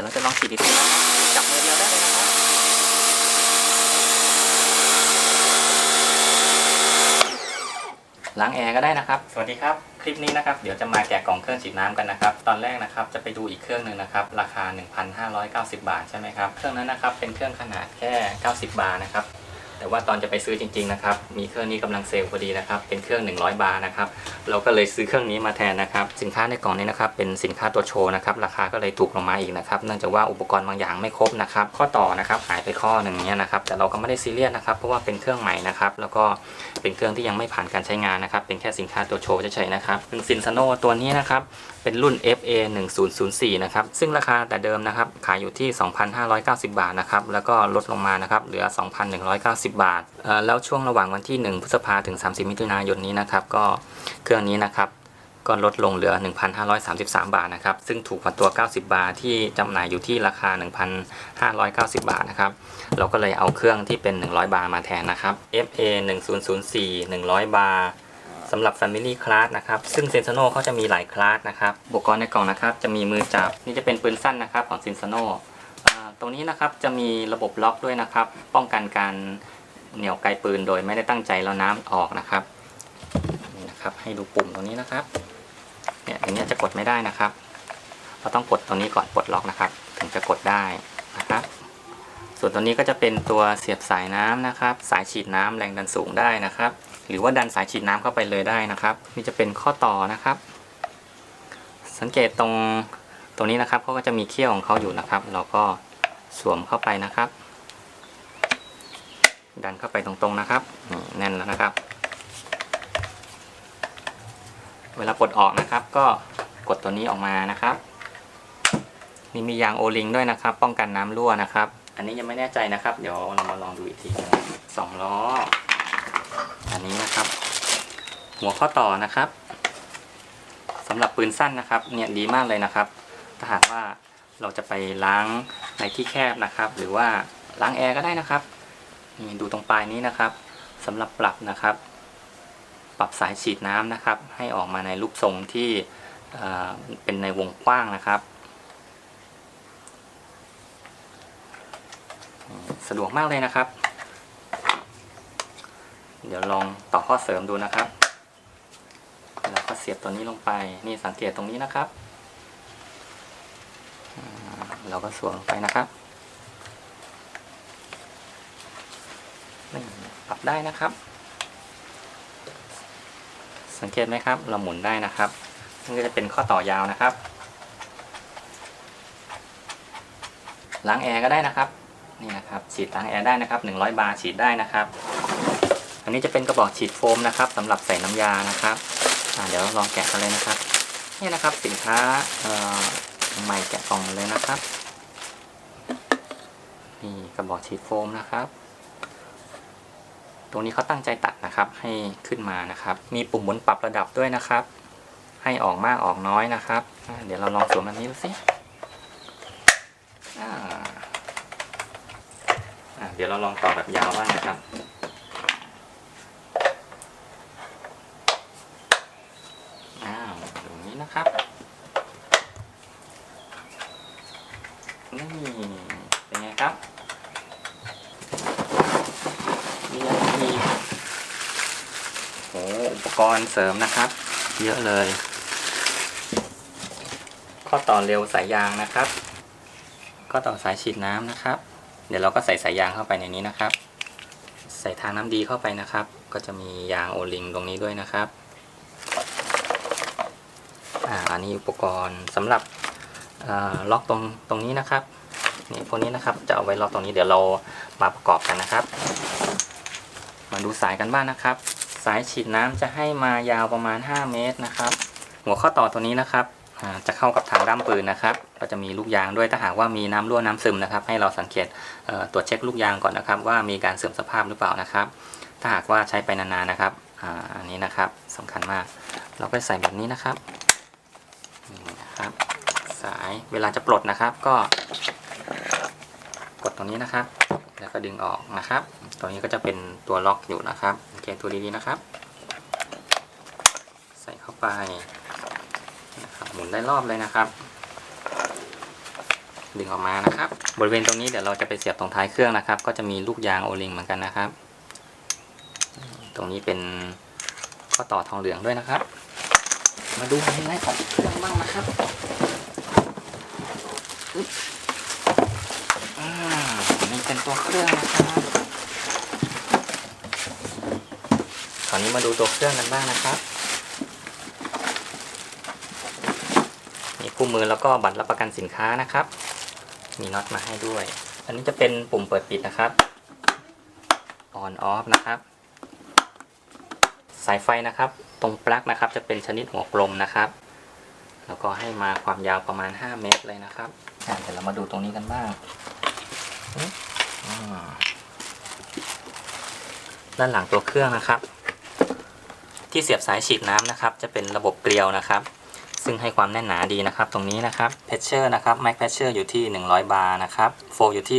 ยวเราจะลองฉีดอีกทีนะครับจับมือเดียวได้เลยนะครับล้างแอร์ก็ได้นะครับ สวัสดีครับ คลิปนี้นะครับ เดี๋ยวจะมาแกะกล่องเครื่องฉีดน้ำกันนะครับ ตอนแรกนะครับ จะไปดูอีกเครื่องหนึ่งนะครับ ราคา 1,590 บาทใช่ไหมครับ เครื่องนั้นนะครับ เป็นเครื่องขนาดแค่ 90 บาทนะครับ แต่ว่าตอนจะไปซื้อจริงๆนะครับ มีเครื่องนี้กำลังเซลล์พอดีนะครับ เป็นเครื่อง 100 บาทนะครับ เราก็เลยซื้อเครื่องนี้มาแทนนะครับ สินค้าในกล่องนี้นะครับ เป็นสินค้าตัวโชว์นะครับ ราคาก็เลยถูกลงมาอีกนะครับ เนื่องจากว่าอุปกรณ์บางอย่างไม่ครบนะครับ ข้อต่อนะครับหายไปข้อหนึ่งเนี้ยนะครับ แต่เราก็ไม่ได้ซีเรียสนะครับ เพราะว่าเป็นเครื่องใหม่นะครับ แล้วก็เป็นเครื่องที่ยังไม่ผ่านการใช้งานนะครับ เป็นแค่สินค้าตัวโชว์เฉยๆนะครับซึ่งซินซโนตัวนี้นะครับเป็นรุ่น FA 1004นะครับ ซึ่งราคาแต่เดิมนะครับ ขายอยู่ที่ 2,590 บาทนะครับ แล้วก็ลดลงมานะครับ เหลือ 2,190 บาทเออแล้วช่วงระหว่างวันที่ 1 พฤษภาถึง 30 มิถุนายนนี้นะครับ ก็เครื่องนี้นะครับ ก็ลดลงเหลือ 1,533 บาทนะครับ ซึ่งถูกกว่าตัว 90 บาทที่จำหน่ายอยู่ที่ราคา 1,590 บาทนะครับ เราก็เลยเอาเครื่องที่เป็น 100 บาทมาแทนนะครับ FA 1004 100 บาท สำหรับ Family Class นะครับ ซึ่ง s e n s o n o เขาจะมีหลายคลาสนะครับ อุปกรณ์ในกล่องนะครับ จะมีมือจับ นี่จะเป็นปืนสั้นนะครับของ s e n s o n o ตรงนี้นะครับจะมีระบบล็อกด้วยนะครับ ป้องกันการเหนี่ยวไกลปืนโดยไม่ได้ตั้งใจแล้วน้ำออกนะครับนี่นะครับ ให้ดูปุ่มตรงนี้นะครับ เนี่ยอย่างนี้จะกดไม่ได้นะครับ เราต้องกดตรงนี้ก่อนปลดล็อกนะครับ ถึงจะกดได้นะครับส่วนตัวนี้ก็จะเป็นตัวเสียบสายน้ำนะครับ สายฉีดน้ำแรงดันสูงได้นะครับ หรือว่าดันสายฉีดน้ำเข้าไปเลยได้นะครับ นี่จะเป็นข้อต่อนะครับ สังเกตตรงตรงนี้นะครับเขาก็จะมีเขี้ยวของเขาอยู่นะครับ เราก็สวมเข้าไปนะครับ ดันเข้าไปตรงๆนะครับแน่นแล้วนะครับ เวลาปลดออกนะครับ ก็กดตัวนี้ออกมานะครับนี่มียางโอลิงด้วยนะครับ ป้องกันน้ำรั่วนะครับ อันนี้ยังไม่แน่ใจนะครับ เดี๋ยวเรามาลองดูอีกทีสองล้อ อันนี้นะครับ หัวข้อต่อนะครับสำหรับปืนสั้นนะครับ เนี่ยดีมากเลยนะครับ ถ้าหากว่าเราจะไปล้างในที่แคบนะครับ หรือว่าล้างแอร์ก็ได้นะครับนี่ดูตรงปลายนี้นะครับสำหรับปรับนะครับ ปรับสายฉีดน้ำนะครับ ให้ออกมาในรูปทรงที่เป็นในวงกว้างนะครับสะดวกมากเลยนะครับ เดี๋ยวลองต่อข้อเสริมดูนะครับ แล้วก็เสียบตัวนี้ลงไปนี่สังเกตตรงนี้นะครับ เราก็สวมลงไปนะครับปรับได้นะครับ สังเกตไหมครับ เราหมุนได้นะครับนี่ก็จะเป็นข้อต่อยาวนะครับล้างแอร์ก็ได้นะครับนี่นะครับฉีดล้างแอร์ได้นะครับ100 บาร์ฉีดได้นะครับ นนี้จะเป็นกระบอกฉีดโฟมนะครับสำหรับใส่น้ำยานะครับเดี๋ยวลองแกะกันเลยนะครับนี่นะครับสินค้าใหม่แกะกล่องเลยนะครับนี่กระบอกฉีดโฟมนะครับ ตรงนี้เขาตั้งใจตัดนะครับ ให้ขึ้นมานะครับ มีปุ่มหมุนปรับระดับด้วยนะครับ ให้ออกมากออกน้อยนะครับ เดี๋ยวเราลองสวมแบบนี้ดูสิเดี๋ยวเราลองต่อแบบยาวบ้างนะครับ อ้าวตรงนี้นะครับ นี่ เป็นไงครับ มีอะไรอีกโอ้อุป กรณ์เสริมนะครับ เยอะเลย ข้อต่อเร็วสายยางนะครับ ข้อต่อสายฉีดน้ำนะครับ เดี๋ยวเราก็ใส่สายยางเข้าไปในนี้นะครับ ใส่ทางน้ำดีเข้าไปนะครับ ก็จะมียางโอลิงตรงนี้ด้วยนะครับอ่าอันนี้อุปกรณ์สำหรับล็อกตรงตรงนี้นะครับนี่พวกนี้นะครับจะเอาไว้ล็อกตรงนี้เดี๋ยวเรามาประกอบกันนะครับ มาดูสายกันบ้างนะครับ สายฉีดน้ำจะให้มายาวประมาณ 5 เมตรนะครับ หัวข้อต่อตัวนี้นะครับจะเข้ากับทางด้ามปืนนะครับ ก็จะมีลูกยางด้วยถ้าหากว่ามีน้ำรั่วน้ำซึมนะครับ ให้เราสังเกตตรวจเช็คลูกยางก่อนนะครับ ว่ามีการเสื่อมสภาพหรือเปล่านะครับ ถ้าหากว่าใช้ไปนานๆนะครับอ,อันนี้นะครับสำคัญมาก เราก็ใส่แบบนี้นะครับนี่นะครับ สายเวลาจะปลดนะครับ ก็กดตรงนี้นะครับ แล้วก็ดึงออกนะครับตรงนี้ก็จะเป็นตัวล็อกอยู่นะครับโอเคตัวดีๆนะครับ ใส่เข้าไปนะครับหมุนได้รอบเลยนะครับ ดึงออกมานะครับ บริเวณตรงนี้เดี๋ยวเราจะไปเสียบตรงท้ายเครื่องนะครับ ก็จะมีลูกยางโอลิงเหมือนกันนะครับ ตรงนี้เป็นข้อต่อทองเหลืองด้วยนะครับ มาดูไฮไลท์ของเครื่องบ้างนะครับอึ๊บอ่านี่ เครื่องนะครับคราวนี้มาดูตัวเครื่องกันบ้างนะครับมีคู่มือแล้วก็บัตรรับประกันสินค้านะครับ มีน็อตมาให้ด้วย อันนี้จะเป็นปุ่มเปิดปิดนะครับ on off นะครับ สายไฟนะครับ ตรงปลั๊กนะครับ จะเป็นชนิดหัวกลมนะครับ แล้วก็ให้มาความยาวประมาณ 5 เมตรเลยนะครับอ่เดี๋ยวเรามาดูตรงนี้กันบ้าง ด้านหลังตัวเครื่องนะครับ ที่เสียบสายฉีดน้ำนะครับ จะเป็นระบบเกลียวนะครับ ซึ่งให้ความแน่นหนาดีนะครับ ตรงนี้นะครับเพชเชอร์นะครับแม็กเพชเชอร์อยู่ที่ 100 บาร์นะครับโฟอยู่ที่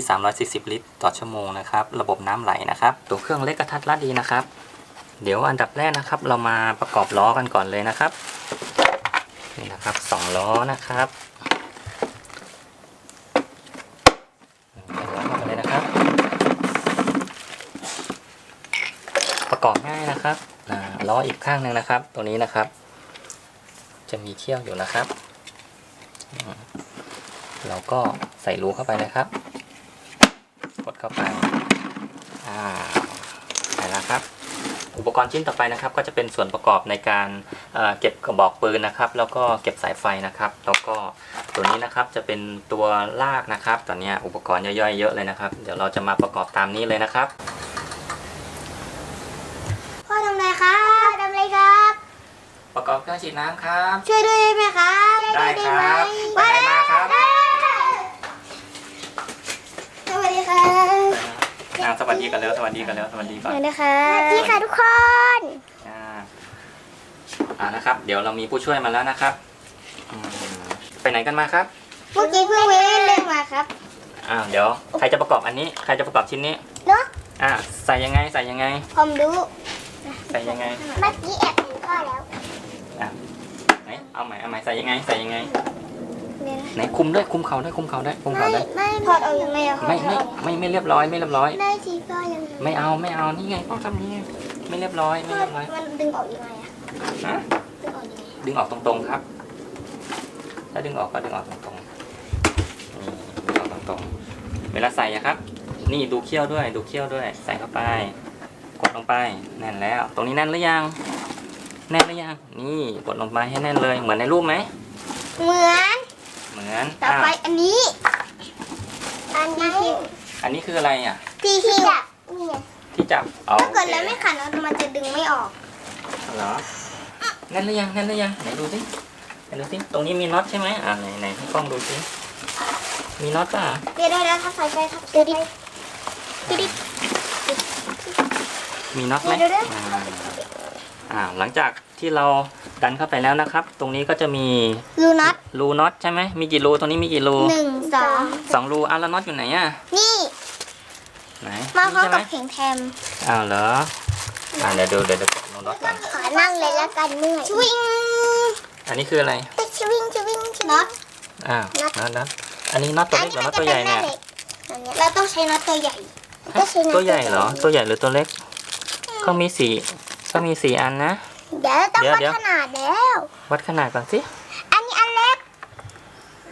340 ลิตร ต่อชั่วโมงนะครับ ระบบน้ำไหลนะครับ ตัวเครื่องเล็กกระทัดรัดดีนะครับ เดี๋ยวอันดับแรกนะครับ เรามาประกอบล้อกันก่อนเลยนะครับนี่นะครับสองล้อนะครับใส่ล้อเข้าไปเลยนะครับ ประกอบง่าย นะครับล้ออีกข้างหนึ่งนะครับ ตัวนี้นะครับ จะมีเขี้ยวอยู่นะครับ เราก็ใส่รูเข้าไปนะครับ กดเข้าไปอ่าใส่แล้วครับอุปกรณ์ชิ้นต่อไปนะครับ ก็จะเป็นส่วนประกอบในการเอ่อเก็บกระบอกปืนนะครับ แล้วก็เก็บสายไฟนะครับ แล้วก็ตัวนี้นะครับจะเป็นตัวลากนะครับตอนนี้อุปกรณ์ย่อยๆเยอะเลยนะครับ เดี๋ยวเราจะมาประกอบตามนี้เลยนะครับ พ่อทำอะไรครับพ่อทำอะไรครับ ประกอบเครื่อง ฉีดน้ำครับ ช่วยด้วยได้ไหมครับได้ครับช่วยไปด้วยไหนได้มาครับได้สวัสดีครับอ่าสวัสดีกันแล้วสวัสดีกันแล้วสวัสดีสก่อนวัสดีครับสวัสดีค่ะทุกคนอ่าอ่านะครับ เดี๋ยวเรามีผู้ช่วยมาแล้วนะครับอืมไปไหนกันมาครับ เมื่อกี้เพิ่งไปเล่นเล่นมาครับอ่าเดี๋ยวใครจะประกอบอันนี้ ใครจะประกอบชิ้นนี้ เนาะอ่าใส่ยังไงใส่ยังไง ผมรู้ ใส่ยังไง เมื่อกี้แอบเห็นพ่อแล้ว อะไหนเอาใหม่เอาใหม่ใส่ยังไงใส่ยังไง เนี่ยไหนคุมด้วยคุมเขาได้คุมเขาได้คุมเขาได้ ไม่ถอดออกยังไงอะไม่ไม่ไม่ไม่เรียบร้อยไม่เรียบร้อย ได้ทีพ่อยังไงไม่เอาไม่เอานี่ไงพ่อทำนี่ไงไม่เรียบร้อยไม่พ่อเรียบร้อยมันดึงออกยังไงอะฮะดึงออกยังไงดึงออกตรงๆครับ ถ้าดึงออกก็ดึงออกตรงๆนี่ดึงออกตรงๆเวลาใส่อะครับ นี่ดูเขี้ยวด้วยดูเขี้ยวด้วย ใส่เข้าไป กดลงไปแน่นแล้ว ตรงนี้แน่นหรือยัง แน่นหรือยัง นี่กดลงไปให้แน่นเลย เหมือนในรูปไหม เหมือน เหมือนต่อไปอะอันนี้ อันนี้ อันนี้คืออะไรอะ ที่ที่จับนี่ไงที่จับเอาถ้าเกิดโอคแล้วไม่ขันมันจะดึงไม่ออกเหรอแน่นหรือยังแน่นหรือยังไหนดูสิไหนดูสิตรงนี้มีน็อตใช่ไหมอ่าไหนไหนให้กล้องดูสิมีน็อตป่ะเดี๋ยวเดี๋ยวเดี๋ยวทับสายไฟทับสายไฟดูดิมีน็อตไหมเดี๋ยวเดี๋ยว อ่าอ่าหลังจากที่เราดันเข้าไปแล้วนะครับ ตรงนี้ก็จะมีรูน็อตรูน็อตใช่ไหมมีกี่รูตรงนี้มีกี่รูหนึ่งสองสองรูอะแล้วน็อตอยู่ไหนอะนี่ไหนมาพร้อมนี่ใช่ไหมกับเพลงแทมอ้าวเหรออ่าเดี๋ยวดูเดี๋ยวเดี๋ยวกดรูน็อตก่อนขอนั่งเลยแล้วกันเมื่อยชวิงอันนี้คืออะไรชวิงชวิงน็อตอ้าวน็อตน็อตอันนี้น็อตตัวเล็กหรือน็อตตัวใหญ่เนี่ยเราต้องใช้น็อตตัวใหญ่ฮะตัวใหญ่เหรอตัวใหญ่หรือตัวเล็กเขามีสี่ เขามีสี่อันนะ เดี๋ยวต้องเดี๋ยววัดเดี๋ยวขนาดแล้ว วัดขนาดก่อนสิ อันนี้อันเล็ก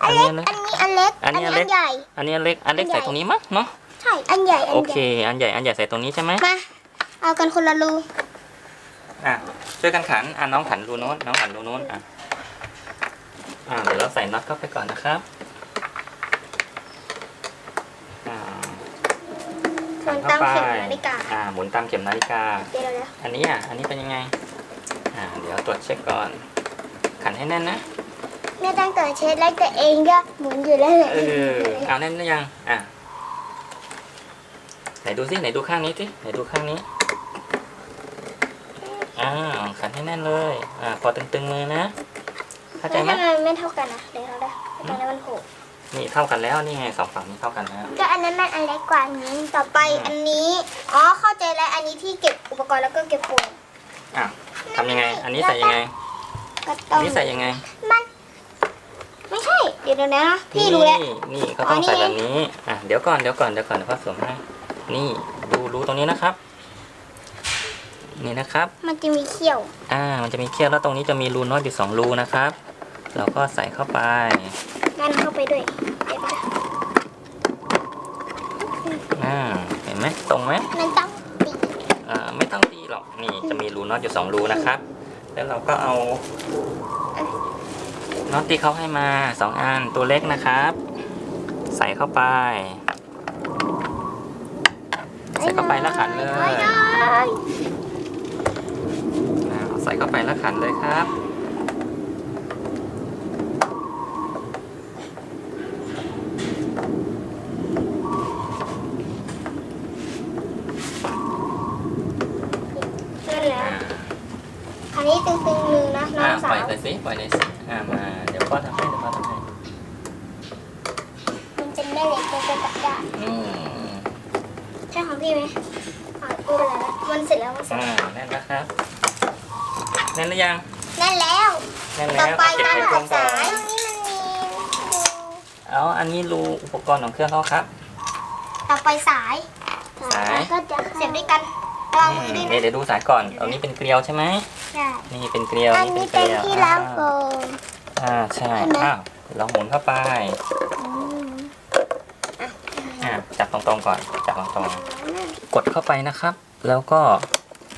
อัอันนนี้เล็กอันเล็ก อันนี้อันเล็ก อันนี้อันเล็กใหญ่ อันนี้อันเล็ก อันเล็กใส่ตรงนี้มั้งเนาะ ใช่ อันใหญ่อันโอใหเคญ่อันใหญ่ อันใหญ่ใส่ตรงนี้ใช่ไหมมา เอากันคนละรูอะช่วยกันขัน อะน้องขันรูโน้น น้องขันรูโน้น อะ อ่าเดี๋ยวเราใส่น็อตเข้าไปก่อนนะครับ อ่า หมุนตามเข็มนาฬิกา อ่าหมุนตามเข็มนาฬิกา เดี๋ยวเดี๋ยวอันนี้อะ อันนี้เป็นยังไง อ่า เดี๋ยวตรวจเช็คก่อน ขันให้แน่นนะ แม่ตั้งแต่เช็ดแล้วตัวเองก็หมุนอยู่แล้วแหละเออเอาแน่นหรือยัง อะ ไหนดูสิไหนดูข้างนี้สิไหนดูข้างนี้ อ่าขันให้แน่นเลย อ่า พอตึงๆมือนะ เข้าใจแล้วไหม ทำไมไม่เท่ากันนะเดี๋ยวเราได้ตอนนั้นมันโผล่ นี่เท่ากันแล้วนี่ไงสองฝั่งนี้เท่ากันแล้วก็อันนั้นมันอันเล็กกว่าอันนี้ต่อไปอืมอันนี้ อ๋อเข้าใจแล้วอันนี้ที่เก็บอุปกรณ์แล้วก็เก็บโฟมอะทำยังไง อันนี้ใส่ยังไงก็อัต้อนงนี้ใส่ยังไงมันไม่ใช่เดี๋ยวดี๋ยวเดี๋ยวนะพี่รู้แล้ว นี่นี่เขาอ๋อต้องใส่นี่แบบนี้อะเดี๋ยวก่อนเดี๋ยวก่อนเดี๋ยวก่อนเดี๋ยวพ่อสวมให้นี่ดูรูตรงนี้นะครับ นี่นะครับ มันจะมีเขี้ยว อ่า มันจะมีเขี้ยวแล้วตรงนี้จะมีรูน็อตอยู่สองรูนะครับ เราก็ใส่เข้าไป งั้นเข้าไปด้วยเดี๋ยวนะอ่าเห็นไหมตรงไหมมันต้องตีอ่าไม่ต้องตีหรอกนี่จะมีรูน็อตอยู่สองรูนะครับ แล้วเราก็เอาน็อตที่เขาให้มาสองอันตัวเล็กนะครับ ใส่เข้าไป ใส่เข้าไปแล้วขันเลยไม่ได้อ่าใส่เข้าไปแล้วขันเลยครับ นั่นแหละอันนี้ตึงๆมือนะ น้ออ่างสาปล่อยวไปสิปล่อยเลยสิอ่ามาเดี๋ยวพ่อทำให้เดี๋ยวพ่อทำให้มันจะได้เล็กจะตัดได้อืมใช่ของพี่ไหมอ่ากูเป็นไรแล้วมันเสร็จแล้วมันเสร็จอ่าแน่นแล้วครับแน่นหรือยังนั่นแล้ว แน่นต่แล้อวไปเก็บการไปถกอลดมก่อสายนตรงนี้มันมีเอาอันนี้รูอุปกรณ์ของเครื่องเขาครับ ต่อไปสาย สาย ก็จะเสียบด้วยกัน วางมือด้วยนี่นะเดี๋ยวดูสายก่อนเอานี้เป็นเกลียวใช่ไหมใช่นี่เป็นเกลียวอันนี้เป็นที่ล้างโฟอ่มอ่าใช่เห็นไหม อ้าวเราหมุนเข้าไปอ่าจับตรงๆก่อนจับตรงๆกดเข้าไปนะครับ แล้วก็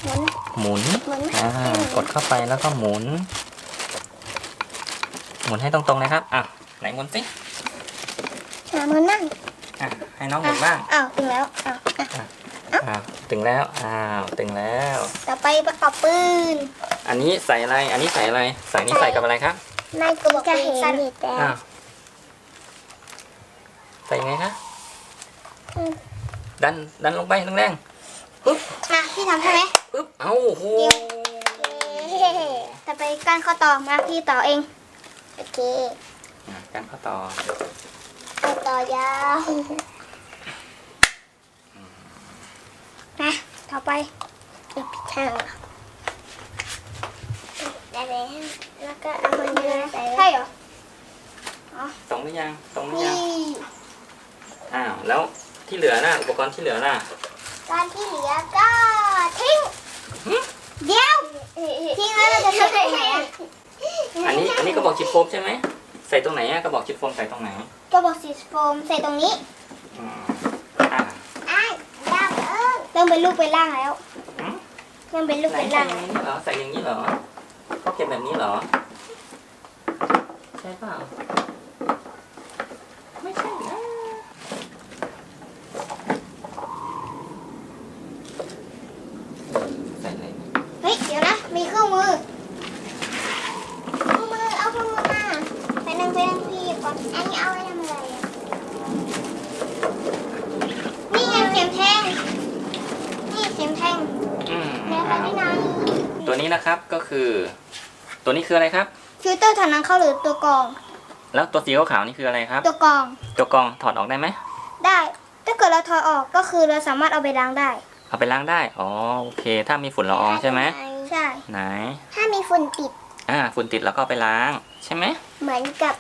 หมุนหมุนหมุนอ่ากดเข้าไปแล้วก็หมุน หมุนให้ตรงๆนะครับอะไหนหมุนสิหามือนั่งอะให้น้องหมุนบ้างอ้าวถึงแล้วอ้าวอะ อ้าวตึงแล้วอ้าวตึงแล้ว ต่อไปประกอบปืนอันนี้ใส่อะไร อันนี้ใส่อะไร ใส่นี่ใส่กับอะไรครับในกระบอกปืนสั้นอ้าวใส่ยังไงคะดันดันลงไปแรงๆปึ๊บมาพี่ทำใช่ไหมปึ๊บเอ้าโอ้โหต่อไปการข้อต่อมาพี่ต่อเองโอเคอะกันเข้าต่อข้อต่อยาว นะต่อไปอีกทางได้แล้วแล้วก็เอามันมาใส่ใช่เหรอตรงหรือยังตรงหรือนี่ยังอ้าวแล้วที่เหลือน่ะอุปกรณ์ที่เหลือน่ะการที่เหลือก็ทิ้งเดี๋ยวทิ้งแล้วเราจะใช้ตรงไหนอะอันนี้อันนี้กระบอกชิปโฟมใช่ไหมใส่ตรงไหนอะกระบอกชิปโฟมใส่ตรงไหนกระบอกสีโฟมใส่ตรงนี้ อืมอะ ไอ้ยากเอิ้งเริ่มเป็นลูกเป็นร่างแล้วหืม เริ่มเป็นลูกไหนเป็นใส่ร่างอย่างนี้เหรอใส่อย่างนี้เหรอเขาเก็บแบบนี้เหรอ ใช่เปล่า ไม่ใช่นะ ใส่อะไรเนี่ย เฮ้ย เดี๋ยวนะ มีเครื่องมือ เครื่องมือ เอาเครื่องมือมาไปนั่งไปนั่งพี่ก่อน อันนี้เอาไว้ทำอะไรอะนี่ไงเสียมแทง นี่เสียมแทง อืม แล้วไปที่ไหน ตัวนี้นะครับก็คือ ตัวนี้คืออะไรครับ ฟิลเตอร์ถอดหนังเข้าหรือตัวกรอง แล้วตัวสีขาวๆนี่คืออะไรครับ ตัวกรอง ตัวกรองถอดออกได้ไหม ได้ ถ้าเกิดเราถอดออกก็คือเราสามารถเอาไปล้างได้ เอาไปล้างได้ อ๋อโอเค ถ้ามีฝุ่นละอองใช่ไหม ใช่ ไหน ถ้ามีฝุ่นติด อ่า ฝุ่นติดแล้วก็เอาไปล้างใช่ไหม เหมือนกับ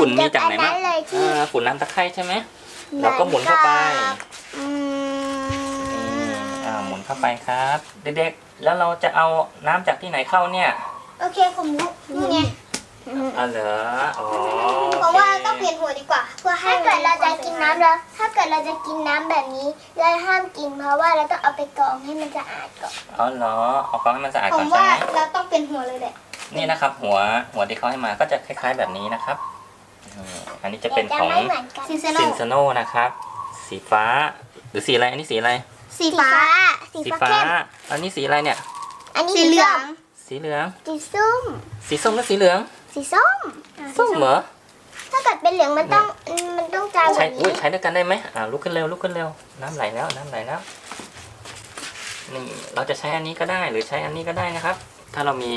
ฝุ่นมีจากไหนบ้างเหมือกับอัเลยที่อ่า ฝุ่นน้ำตะไคร้ใช่ไหม เราก็หมุนเข้าไป อืนี่มอ่า หมุนเข้าไปครับ เด็กๆ แล้วเราจะเอาน้ำจากที่ไหนเข้าเนี่ย โอเคผมรู้นี่ไงอ๋อเหรออ๋อเพราะว่าต้องเปลี่ยนหัวดีกว่า เพื่อให้ถ้าเกิดเราจะกินน้ำแล้ว ถ้าเกิดเราจะกินน้ำแบบนี้เราห้ามกินเพราะว่าเราต้องเอาไปกรองให้มันสะอาดก่อนอ๋อเหรอเอากรองให้มันสะอาดผก่อมนใช่ว่าไหมเราต้องเปลี่ยนหัวเลยแหละนี่นะครับ หัวหัวที่เขาให้มาก็จะคล้าย ๆแบบนี้นะครับอืมอันนี้จะเป็นแต่ของไม่เหมือนกันซีเซโนซินซโนนะครับ สีฟ้า หรือสีอะไรอันนี้สีอะไร สีฟ้า สีสีฟ้าฟ้าเข้มอันนี้สีอะไรเนี่ย อันนี้สีเหลือง สีเหลือง สีส้ม สีส้มหรือสีเหลือง สีส้มส้มเหรอถ้าเกิดเป็นเหลืองมันต้องมันต้องจางแบใช้บอุ้ยนี้ใช้ด้วยกันได้ไหมอ่าลุกขึ้นเร็วลุกขึ้นเร็วน้ำไหลแล้วน้ำไหลแล้วนี่เราจะใช้อันนี้ก็ได้หรือใช้อันนี้ก็ได้นะครับ ถ้าเรามี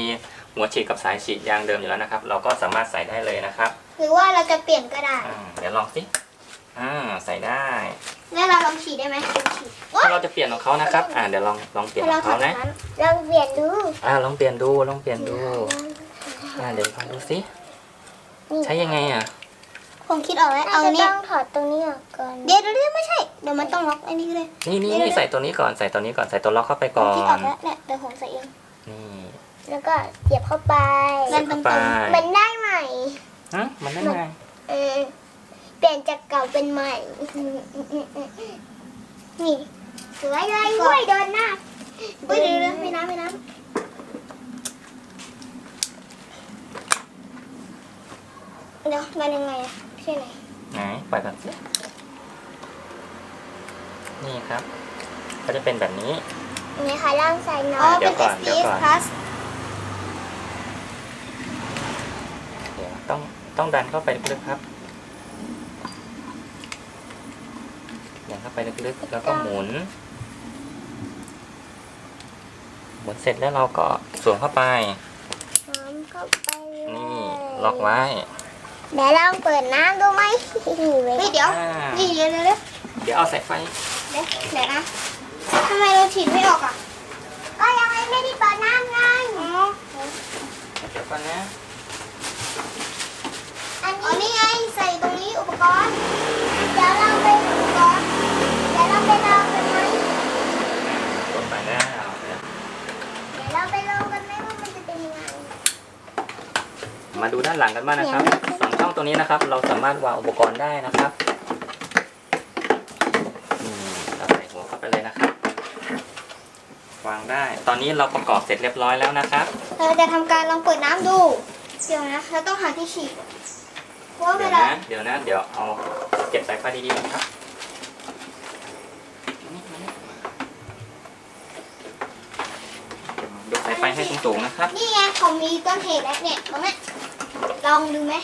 หัวฉีดกับสายฉีดยางเดิมอยู่แล้วนะครับ เราก็สามารถใส่ได้เลยนะครับ หรือว่าเราจะเปลี่ยนก็ได้อ่าเดี๋ยวลองสิอ่าใส่ได้ แล้วเราลองฉีดได้ไหมฉีดถ้าเราจะเปลี่ยนของเขานะครับ อ่าเดี๋ยวลองลองเปลี่ยนให้ขเราองถอเขาดนะนั้นลองเปลี่ยนดูอ่าลองเปลี่ยนดูลองเปลี่ยนดูอ่าเดี๋ยวลองดูสินี่ใช้ยังไงอะผมคิดออกแล้วน่าเอาจะเนี้ยต้องถอดตรงนี้ออกก่อนเดี๋ยวเดี๋ยวเดี๋ยวไม่ใช่เดี๋ยวมันต้องล็อกไอ้นี่เลยนี่นี่เดี๋ยวนี่ใส่ตัวนี้ก่อนใส่ตัวนี้ก่อนใส่ตัวล็อกเข้าไปผก่มอคิดออนกแล้วเนี่ยเดี๋ยวผมใส่เองนี่ แล้วก็เสียบเข้าไป มัใส่นเข้าไปเหมือนได้ใหม่ฮะมันได้ไงเออ เปลี่ยนจากเก่าเป็นใหม่ นี่สวยเลยอุ้ยโดนหน้าเฮ้ยเดี๋ยวเดี๋ยวไม่น้ำไม่น้ำเดี๋ยวมันยังไงอะใช่ไหนไหนปล่อยก่อนสินี่ครับ ก็จะเป็นแบบนี้ นี่ค่ะล่างใส่หน่อ๋ออยเดี๋เป็ยวนก่อนเดี๋ยว SPS ก่อน plus เดี๋ยวต้องต้องดันเข้าไปลึกๆครับดันเข้าไป ลึกๆ แล้วก็หมุน หมุนเสร็จแล้วเราก็สวมเข้าไปพร้อมเข้าไปเลยนี่ล็อกไว้เดี๋ยวลองเปิดน้ำดูไหมเฮ้ยเดี๋ยว อ่านี่เดี๋ยวเดี๋ยวเดี๋ยวเดี๋ยวเอาสายไฟ เดี๋ยวเดี๋ยวนะทำไมเราฉีดไม่ออกอะก็ยังไม่ได้เปิดน้ำไงอ๋อเดี๋ยวก่อนนะ อันอ๋อนี้นี่ไงใส่ตรงนี้อุปกรณ์ เดี๋ยวเราไปดูก่อนเดี๋ยวเรา ไปลองกันไหมกดไปแล้วเดี๋ยวเดี๋ยวเราไปลองกันไหมว่ามันจะเป็นยังไงมาดูด้านหลังกันบ้างนะครับสองช่องตัวนี้นะครับ เราสามารถวางอุปกรณ์ได้นะครับนี่เราใส่หัวเข้าไปเลยนะครับ วางได้ ตอนนี้เราประกอบเสร็จเรียบร้อยแล้วนะครับ เราจะทำการลองเปิดน้ำดู เดี๋ยวนะเราต้องหาที่ฉีดเพราะว่าเวเดี๋ยวลา นะ เดี๋ยวนะ เดี๋ยวเอาเก็บสายไฟดีๆก่อนครับดู สายไฟให้สูงๆนะครับ นี่ไงผมมีต้นเหตุแล้วเนี่ยตรงเนี้ยลองดูไหม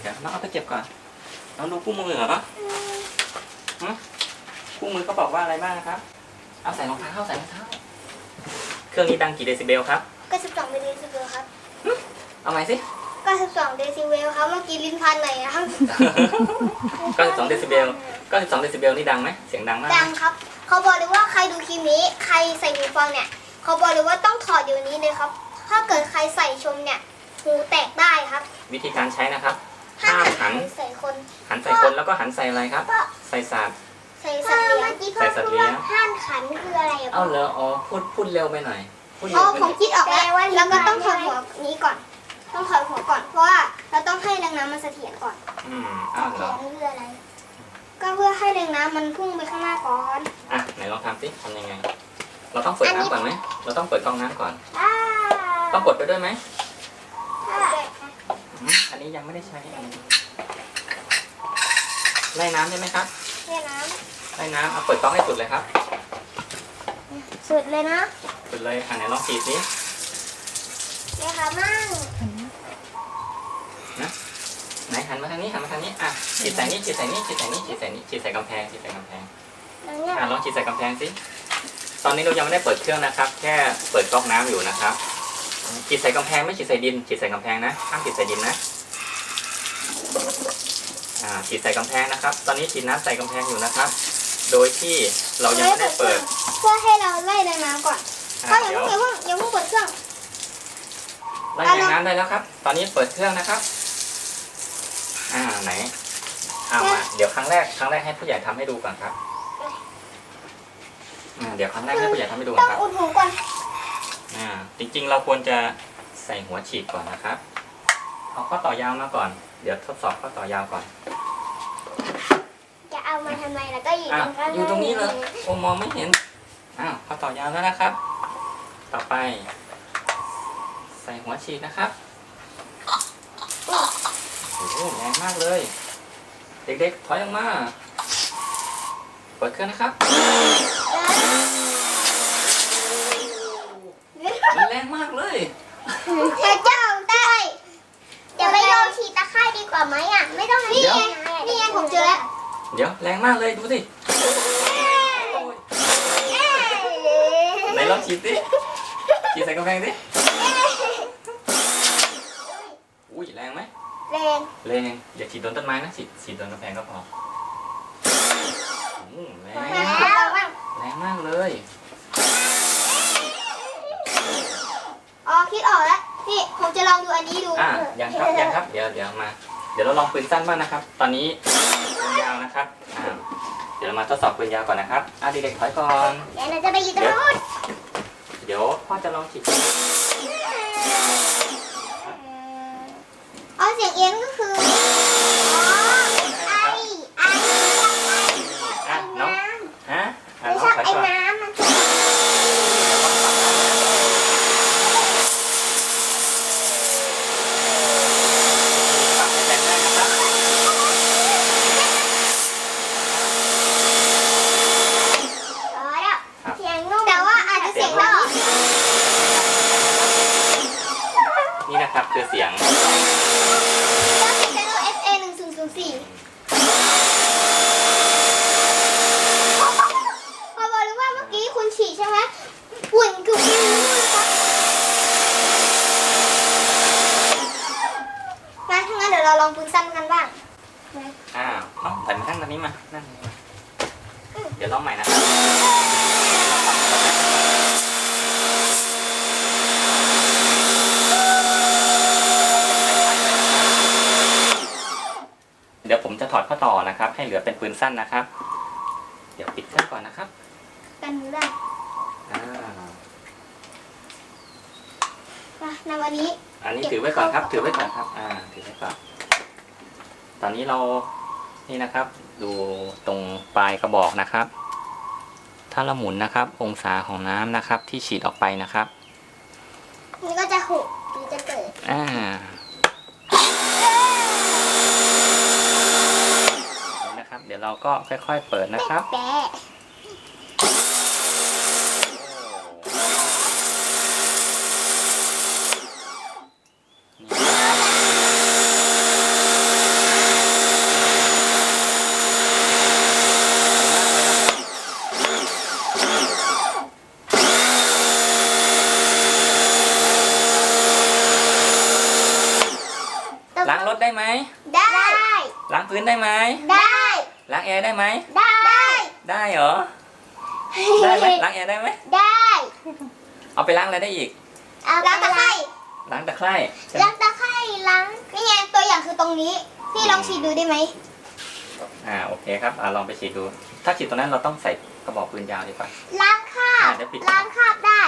เดี๋ยวเราเอาไปเก็บก่อนเราดูคู่มือเหรอฮะคู่มือเขาบอกว่าอะไรบ้างนะครับ เอาใส่รองเท้าใส่รองเท้า เครื่องนี้ดังกี่เดซิเบลครับ92เดซิเบลครับ เอาใหม่สิ 92เดซิเบลครับเมื่อกี้ลิ้นพันไหนนะครับ92เดซิเบล92เดซิเบลนี่ดังไหมเสียงดังมากไหมดังครับ เขาบอกเลยว่าใครดูคลิปนี้ ใครใส่หูฟังเนี่ย เขาบอกเลยว่าต้องถอดเดี๋ยวนี้เลยครับ ถ้าเกิดใครใส่ชมเนี่ยหูแตกได้ครับ วิธีการใช้นะครับห้าห้ามมหัหันนใส่คนหันใส่คนแล้วก็หันใส่อะไรครับ ใส่สัตว์ใส่พ่สัอตว์เลี้ยเมื่งอกี้พ่อใส่สัตว์พูดเลี้ว่ายงห้านขันคืออะไรอะเอาเหรออ๋อพูดพูดเร็วไปหน่อยพูดเพเร็วราะไปผหน่มอยคิดออกแล้วแปลว่าลิ้นแล้วก็ต้องถพัอนดใช่ไหมหัวนี้ก่อน ต้องถอดหัวก่อน เพราะว่าเราต้องให้แรงน้ำมันเสถียรก่อนอืมอ้าวเหรอคืออะไร ก็เพื่อให้แรงน้ำมันพุ่งไปข้างหน้าก่อนอะไหนลองทำสิทำยังไง เราต้องเปิดน้ำก่อนไหมเราต้องเปิดกล้องน้ำก่อนอ่าต้องกดไปด้วยไหมอ่าอืมอันนี้ยังไม่ได้ใช้อันนี้ไล่น้ำใช่ไหมครับเนี่ยน้ไล่น้ำเอาเปิดกล้องให้สุดเลยครับสุดเลยนะสุดเลยอะไหนลองฉีดสิ เนี่ยค่ะมั่ง ไหนหันมาทางนี้หันมาทางนี้อะฉีดใส่นี่ฉีดใส่นี่ฉีดใส่นี่ฉีดใส่นี่ฉีดใส่กำแพงฉีดใส่กำแพงแล้วเนี่ยอะลองฉีดใส่กำแพงสิตอนนี้เรายังไม่ได้เปิดเครื่องนะครับ แค่เปิดก๊อกน้ำอยู่นะครับฉีดใส่กำแพงไม่ฉีดใส่ดินฉีดใส่กำแพงนะห้ามฉีดใส่ดินนะอ่าฉีดใส่กำแพงนะครับ ตอนนี้ฉีดน้ำใส่กำแพงอยู่นะครับ โดยที่เรายังไม่ได้เปิดเพื่อให้เราไล่แรงน้ำก่อนอ่าก็อย่าเดี๋ยวเพิ่งอย่าเพิ่งอย่าเพิ่งเปิดเครื่องไล่แรงน้ำได้แล้วครับ ตอนนี้เปิดเครื่องนะครับ อ่าไหนเอามาเดี๋ยวครั้งแรกครั้งแรกให้ผู้ใหญ่ทำให้ดูก่อนครับอ่าเดี๋ยวครั้งแรกให้ผู้ใหญ่ทำให้ดูต้อนะงครับอุดหูก่อนอ่าจริง ๆ เราควรจะใส่หัวฉีดก่อนนะครับเอาข้อต่อยาวมาก่อน เดี๋ยวทดสอบข้อต่อยาวก่อน จะเอามาทำไมแล้วก็อยู่อะตรงนั้นอยู่ตรงนี้เลยโอมองไม่เห็นอ้าวข้อต่อยาวแล้วนะครับ ต่อไป ใส่หัวฉีดนะครับ โอ้โหแรงมากเลย เด็กๆถอยออกมาเปิดเครื่องนะครับมันแรงมากเลยพระเจ้าได้เดี๋ยวไปลองฉีดตะไคร่ดีกว่าไหมอะ ไม่ต้องให้เดี๋ยวนี่ไงผมเจอแล้วเดี๋ยวแรงมากเลยดูสิไหนลองฉีดสิฉีดใส่กำแพงสิอุ้ยแรงไหม แรงแรงอย่าฉีดโดนต้นไม้นะฉีดฉีดโดนกำแพงก็พออืมแรงแล้วแรงมากเลยอ๋อคิดออกแล้วนี่ผมจะลองดูอันนี้ดูอ่ายังครับยังครับเดี๋ยวเดี๋ยวมา เดี๋ยวเราลองปืนสั้นบ้างนะครับ ตอนนี้ปืนยาวนะครับอ่าเดี๋ยวเรามาทดสอบปืนยาวก่อนนะครับอะเด็กๆถอยก่อนเดี๋ยวเราจะไปอยู่ตรงนู้นเดี๋ยวพ่อจะลองฉีด เอาเสียงเอียนก็คืออ๋อ ไอ้ไอ้ อะน้อง น้ ฮะำ อะ ไม่ น้ ช อง อบ ถอย ไอ้ ก่อน น้ำมัน ปรับให้แรงได้นะครับ พอแล้วเสียงนุ่ม แต่ว่าอาจจะเสียงท่อ นี่นะครับคือเสียง แล้วเสียงแชนเอล SA หนึ่งศูนย์ศูนย์สี่พอบอกเลยว่าเมื่อกี้คุณฉี่ใช่ไหมฝุ่นคือฝุ่นนะครับมาถ้างั้นเดี๋ยวเราลองปืนสั้นกันบ้าง อ้าวน้อง ถอยมาข้างตรงนี้มา นั่งนี่มา เดี๋ยวลองใหม่นะครับเดี๋ยวผมจะถอดข้อต่อนะครับ ให้เหลือเป็นปืนสั้นนะครับ เดี๋ยวปิดเครื่องก่อนนะครับกันมือได้อ่ามานำอันนี้ อันนี้ถือไว้ก่อนครับ ถือไว้ก่อนครับ อ่า ถือไว้ก่อน ตอนนี้เรา นี่นะครับ ดูตรงปลายกระบอกนะครับ ถ้าเราหมุนนะครับ องศาของน้ำนะครับ ที่ฉีดออกไปนะครับนี่ก็จะหุบหรือจะเกิดอ่าเดี๋ยวนะครับ เดี๋ยวเราก็ค่อย ๆ เปิดนะครับ แปะ ล้างรถได้ไหม ได้ ล้างพื้น ได้ไหม ได้ล้างแอร์ได้ไหม ได้ ได้เหรอ ได้ไหมล้างแอร์ได้ไหม ได้ เอาไปล้างอะไรได้อีกเอาล้างตะไคร้ล้างตะไคร่ใช่ไหมล้างตะไคร้ล้าง นี่ไงตัวอย่างคือตรงนี้ พี่ลองฉีดดูได้ไหมอ่าโอเคครับอ่าลองไปฉีดดู ถ้าฉีดตรงนั้นเราต้องใส่กระบอกปืนยาวดีกว่า ล้างคราบอ่าเดี๋ยวปิดล้างคราบได้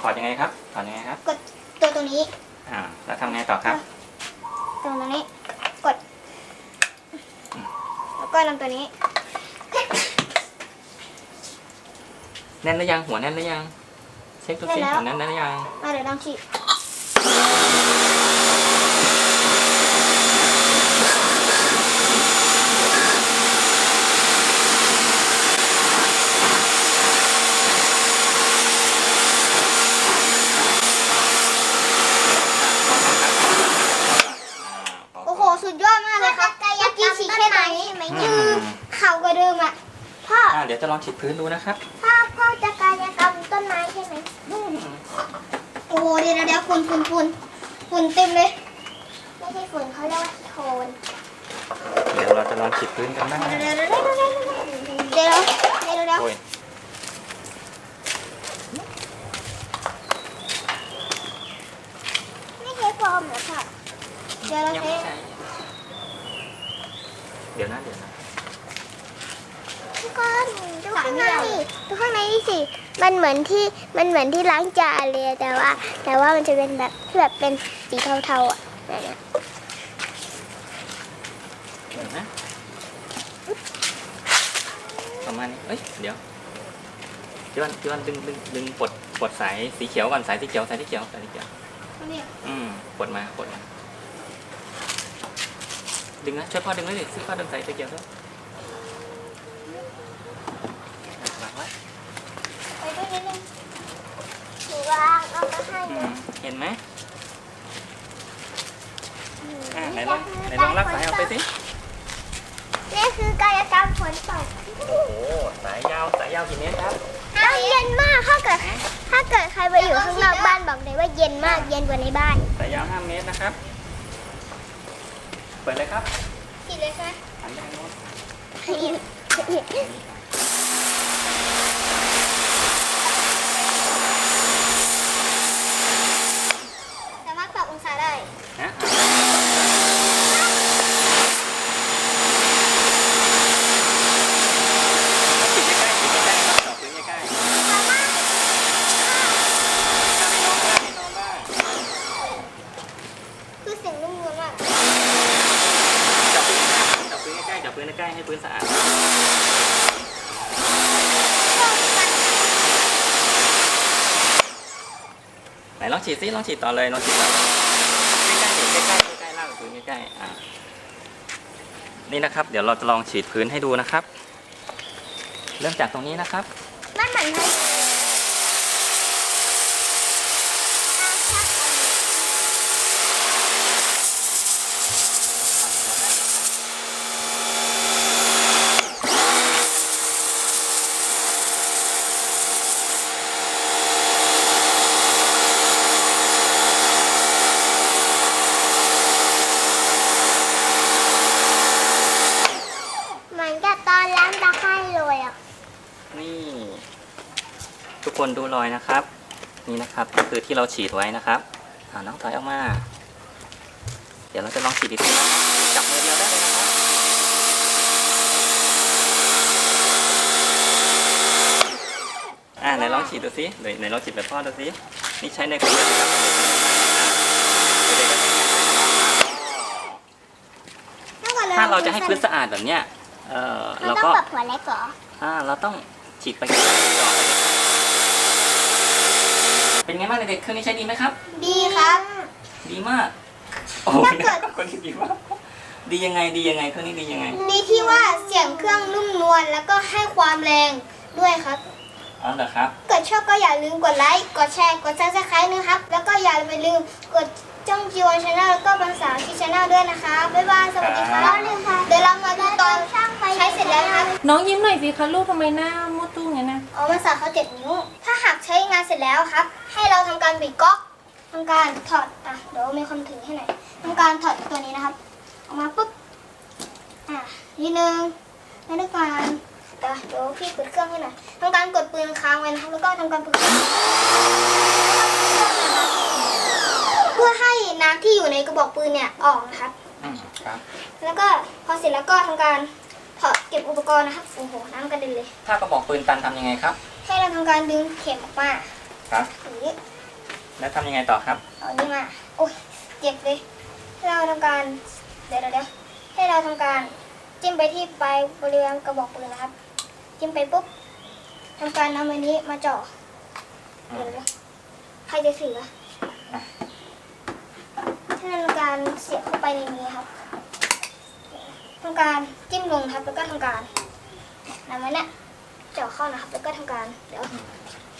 ถอดยังไงครับถอดยังไงครับตัวตรงนี้ อ่าแล้วทำไงต่อครับ ตรงนี้ กด แล้ว ก็นำตัวนี้ แน่นหรือยังหัวแน่นหรือยัง เช็คดูสิแน่นแล้ว หัวแน่นหรือยัง มาเดี๋ยวลองฉีด โอ้โห สุดยอดมากเลยครับเมื่อกี้ฉีดแค่ไหน ไม่ อื ยืด ม เข่ากว่าเดิมอะ พ่อ อ่าเดี๋ยวจะ ลองฉีดพื้นดูนะครับพ่อพ่อจะกายกรรมต้นไม้ใช่ไหมโอ้โหเดี๋ยวเดี๋ยวเดี๋ยวฝุ่นฝุ่นฝุ่นฝุ่นเต็มเลย ไม่ใช่ฝุ่นเขาเรียกว่าโคลนเดี๋ยวเราจะลองฉีดพื้นกันบ้างเดี๋ยวเดี๋ยวเดี๋ยวเดี๋ยวเดี๋ยวเดี๋ยวเดี๋ยวเดี๋ยว โอ้ย ไม่ใช่โฟมเหรอพ่อ เดี๋ยวเรา ยัง ใช้ ไม่ใช่เดี๋ยวนะ เดี๋ยวนะ ทุกคนดูข้างในดูข้างในนี่สิ มันเหมือนที่มันเหมือนที่ล้างจานเลยแต่ว่า แต่ว่ามันจะเป็นแบบที่แบบเป็นสีเทาๆอะนั่นน่ะเดี๋ยวนะประมาณนี้เอ้ยเดี๋ยวพี่วันพี่วันดึงดึงดึงปลดปลดสายสีเขียวก่อนสายสีเขียวสายสีเขียวสายสีเขียวเนี่ยอืมปลดมาปลดมาดึงนะช่วยพ่อดึงด้วยดิช่วยพ่อดึงสายสีเขียวด้วยวางไว้ ไปด้วยนิดนึง หนูวาง เอามาให้อืเลยมเห็นไหมอ่าไหนลองไหนลองลากสายออกไปสินี่คือกายกรรมฝนตกโอ้โหสายยาวสายยาวกี่เมตรครับต้องเย็นมากถ้าเกิด ถ้าเกิดใครไปอยู่ข้างนอกบ้านบอกเลยว่าเย็นมากเย็นกว่าในบ้าน สายยาว5เมตรนะครับเปิดเลยครับฉีดเลยใช่ไหมหันไปทางโน้น Uh-uh. องฉีดต่อเลยน้องฉีดต่อเลยใกล้ๆใกล้ๆใกล้ๆล่างพื้นใกล้ๆอ่านี่นะครับ เดี๋ยวเราจะลองฉีดพื้นให้ดูนะครับ เริ่มจากตรงนี้นะครับ มันเหมือนไงเล เหมือนกับตอนล้างตะไคร้เลยอะ นี่ ทุกคนดูรอยนะครับ นี่นะครับก็คือ ที่เราฉีดไว้นะครับอ่าน้องถอยออกมา เดี๋ยวเราจะลองฉีดอีกทีนะครับจับมือเดียวได้เลยนะครับอ่าไหนลองฉีดดูสิไหนไหนลองฉีดแบบพ่อดูสินี่ใช้ในคนเดียวนะครับเด็กๆก็ใช้ง่ายนะครับถ้าเราจะให้พื้นสะอาดแบบเนี้ยเออมันเราต้องก็แบบหัวเล็กเหรออ่าเราต้องฉีดไปก่อน เป็นไงบ้างเด็กๆเครื่องนี้ใช้ดีไหมครับ ดีครับ ดีมาก โอ้โหถ้าเกิดคนที่ดีมากดียังไงดียังไงเครื่องนี้ดียังไงดีที่ว่าเสียงเครื่องนุ่มนวลแล้วก็ให้ความแรงด้วยครับอ๋อเหรอครับเกิดชอบก็อย่าลืมกดไลค์กดแชร์กดซับสไครต์นะครับ แล้วก็อย่าไปลืมกดจ้องจีวันชาแนลแล้วก็บันสาวที่ชาแนลด้วยนะคะบ๊ายบายสวัสดีคครัรับบเดี๋ยวเรามาดูตอนใช้เสร็จแล้วนะครับน้องยิ้มหน่อยสิคะลูกทำไมหน้ามุดตู้งั้นนะอ๋อมันสาวเขาเจ็ดนิ้ว ถ้าหากใช้งานเสร็จแล้วครับ ให้เราทำการบิดก๊อกทำการถอดอะเดี๋ยวมีคนถือให้หน่อยทำการถอดตัวนี้นะครับ ออกมาปุ๊บอะนิดนึงแล้วด้วยการเดี๋ยวเดี๋ยวพี่กดเครื่องให้หน่อยทำการกดปืนค้างไว้นะครับแล้วก็ทำการปืนเพื่อให้น้ำที่อยู่ในกระบอกปืนเนี่ยออกนะครับอืมครับ แล้วก็พอเสร็จแล้วก็ทำการถอดเก็บอุปกรณ์นะครับโอ้โหน้ำกระเด็นเลย ถ้ากระบอกปืนตันทำยังไงครับ ให้เราทำการดึงเข็มออกมาครับ อย่างนี้แล้วทำยังไงต่อครับ เอานี่มาโอ้ยเจ็บเลยให้เราทำการเดี๋ยวเดี๋ยวเดี๋ยวให้เราทำการจิ้มไปที่ปลายบริเวณกระบอกปืนนะครับ จิ้มไปปุ๊บทำการนำอันนี้มาเจ่ออืเดี๋ยวม เดี๋ยวใครจะถืออะให้เราทำการเสียบเข้าไปในนี้ครับทำการจิ้มลงครับแล้วก็ทำการนำมันเนี่ย เจ่อเข้านะครับ แล้วก็ทำการ เดี๋ยว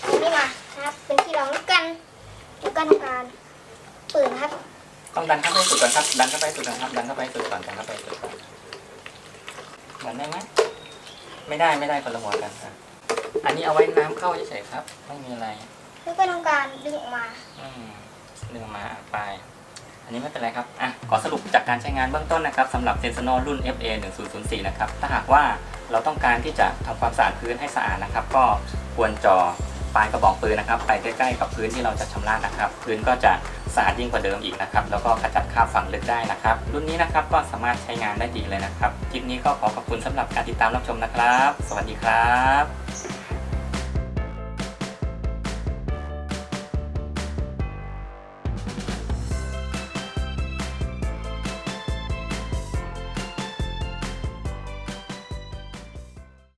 เอานี่มานะครับ เป็นที่รองแล้วกันแล้วก็ทำการเปิดนะครับ ต้องดันเข้าไปสุดก่อนครับ ดันเข้าไปสุดก่อนครับ ดันเข้าไปสุดก่อน ดันเข้าไปสุดก่อนดันได้ไหมไม่ได้ไม่ได้คนละหัวกันครับ อันนี้เอาไว้น้ำเข้าเฉยๆครับ ไม่มีอะไรแล้วก็ทำการดึงออกมาอืมดึงมาไป อันนี้ไม่เป็นไรครับ อะ ขอสรุปจากการใช้งานเบื้องต้นนะครับสำหรับเซน o โนรุ่น FA 1004นะครับ ถ้าหากว่า เราต้องการที่จะทำความสะอาดพื้นให้สะอาดนะครับ ก็ควรจ่อปลายกระบอกปืนนะครับ ไปใกล้ๆกับพื้นที่เราจะชำระนะครับ พื้นก็จะสะอาดยิ่งกว่าเดิมอีกนะครับ แล้วก็ขจัดคราบฝังลึกได้นะครับ รุ่นนี้นะครับก็สามารถใช้งานได้ดีเลยนะครับ คลิปนี้ก็ขอขอบคุณสำหรับการติดตามรับชมนะครับ สวัสดีครับ